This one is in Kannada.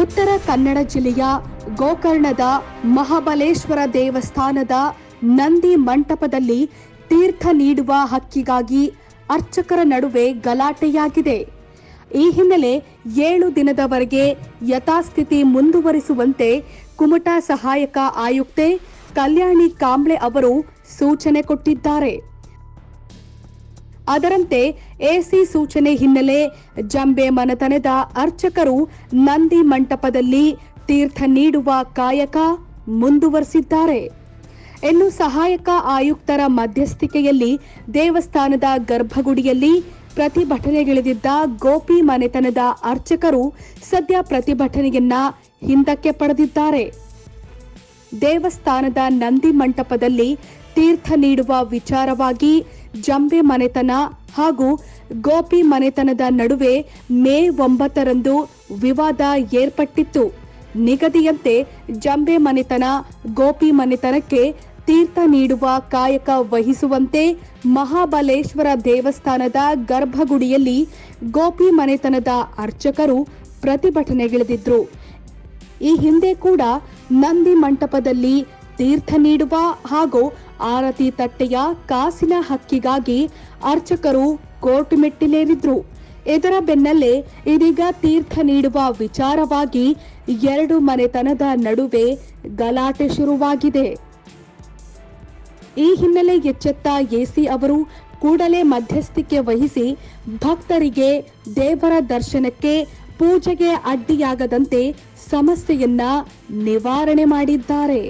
ಉತ್ತರ ಕನ್ನಡ ಜಿಲ್ಲೆಯ ಗೋಕರ್ಣದ ಮಹಾಬಲೇಶ್ವರ ದೇವಸ್ಥಾನದ ನಂದಿ ಮಂಟಪದಲ್ಲಿ ತೀರ್ಥ ನೀಡುವ ಹಕ್ಕಿಗಾಗಿ ಅರ್ಚಕರ ನಡುವೆ ಗಲಾಟೆಯಾಗಿದೆ. ಈ ಹಿನ್ನೆಲೆ ಏಳು ದಿನದವರೆಗೆ ಯಥಾಸ್ಥಿತಿ ಮುಂದುವರಿಸುವಂತೆ ಕುಮಟಾ ಸಹಾಯಕ ಆಯುಕ್ತೆ ಕಲ್ಯಾಣಿ ಕಾಂಬ್ಳೆ ಅವರು ಸೂಚನೆ ಕೊಟ್ಟಿದ್ದಾರೆ. ಅದರಂತೆ ಎಸಿ ಸೂಚನೆ ಹಿನ್ನೆಲೆ ಜಂಬೆ ಮನತನದ ಅರ್ಚಕರು ನಂದಿ ಮಂಟಪದಲ್ಲಿ ತೀರ್ಥ ನೀಡುವ ಕಾಯಕ ಮುಂದುವರೆಸಿದ್ದಾರೆ. ಇನ್ನು ಸಹಾಯಕ ಆಯುಕ್ತರ ಮಧ್ಯಸ್ಥಿಕೆಯಲ್ಲಿ ದೇವಸ್ಥಾನದ ಗರ್ಭಗುಡಿಯಲ್ಲಿ ಪ್ರತಿಭಟನೆಗಿಳಿದಿದ್ದ ಗೋಪಿ ಮನೆತನದ ಅರ್ಚಕರು ಸದ್ಯ ಪ್ರತಿಭಟನೆಯನ್ನ ಹಿಂದಕ್ಕೆ ಪಡೆದಿದ್ದಾರೆ. ದೇವಸ್ಥಾನದ ನಂದಿ ಮಂಟಪದಲ್ಲಿ ತೀರ್ಥ ನೀಡುವ ವಿಚಾರವಾಗಿ ಜಂಬೆ ಮನೆತನ ಹಾಗೂ ಗೋಪಿ ಮನೆತನದ ನಡುವೆ ಮೇ ಒಂಬತ್ತರಂದು ವಿವಾದ ಏರ್ಪಟ್ಟಿತ್ತು. ನಿಗದಿಯಂತೆ ಜಂಬೆ ಮನೆತನ, ಗೋಪಿ ಮನೆತನಕ್ಕೆ ತೀರ್ಥ ನೀಡುವ ಕಾಯಕ ವಹಿಸುವಂತೆ ಮಹಾಬಲೇಶ್ವರ ದೇವಸ್ಥಾನದ ಗರ್ಭಗುಡಿಯಲ್ಲಿ ಗೋಪಿ ಮನೆತನದ ಅರ್ಚಕರು ಪ್ರತಿಭಟನೆಗಿಳಿದಿದ್ರು. ಈ ಹಿಂದೆ ಕೂಡ ನಂದಿ ಮಂಟಪದಲ್ಲಿ ತೀರ್ಥ ನೀಡುವ ಹಾಗೂ ಆರತಿ ತಟ್ಟೆಯ ಕಾಸಿನ ಹಕ್ಕಿಗಾಗಿ ಅರ್ಚಕರು ಕೋರ್ಟ್ ಮೆಟ್ಟಿಲೇರಿದ್ರು ಇದರ ಬೆನ್ನಲ್ಲೇ ಇದೀಗ ತೀರ್ಥ ನೀಡುವ ವಿಚಾರವಾಗಿ ಎರಡು ಮನೆತನದ ನಡುವೆ ಗಲಾಟೆ ಶುರುವಾಗಿದೆ. ಈ ಹಿನ್ನೆಲೆ ಎಚ್ಚೆತ್ತ ಎಸಿ ಅವರು ಕೂಡಲೇ ಮಧ್ಯಸ್ಥಿಕೆ ವಹಿಸಿ ಭಕ್ತರಿಗೆ ದೇವರ ದರ್ಶನಕ್ಕೆ ಪೂಜೆಗೆ ಅಡ್ಡಿಯಾಗದಂತೆ ಸಮಸ್ಯೆಯನ್ನ ನಿವಾರಣೆ ಮಾಡಿದ್ದಾರೆ.